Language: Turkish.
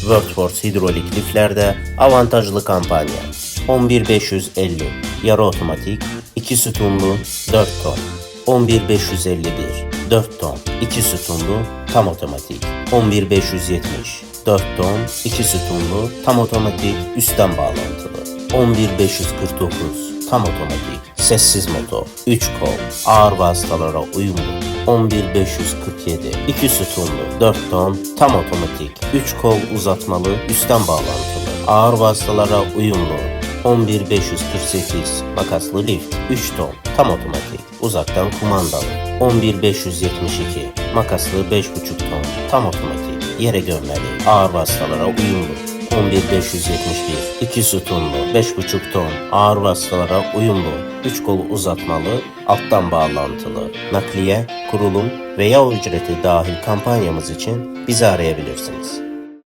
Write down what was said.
Workforce hidrolik liflerde avantajlı kampanya. 11550 yarı otomatik 2 sütunlu 4 ton. 11551 4 ton 2 sütunlu tam otomatik. 11570 4 ton 2 sütunlu tam otomatik üstten bağlantılı. 11549 tam otomatik sessiz motor 3 kol ağır vasıtalara uyumlu. 11547 2 sütunlu 4 ton tam otomatik 3 kol uzatmalı üstten bağlantılı. Ağır vasıtalara uyumlu 11548 makaslı lift 3 ton tam otomatik uzaktan kumandalı. 11572 makaslı 5,5 ton tam otomatik. Yere gömmeli ağır vasıtalara uyumlu 11571 2 sütunlu 5,5 ton ağır vasıtalara uyumlu 3 kol uzatmalı alttan bağlantılı nakliye, kurulum veya ücreti dahil kampanyamız için bizi arayabilirsiniz.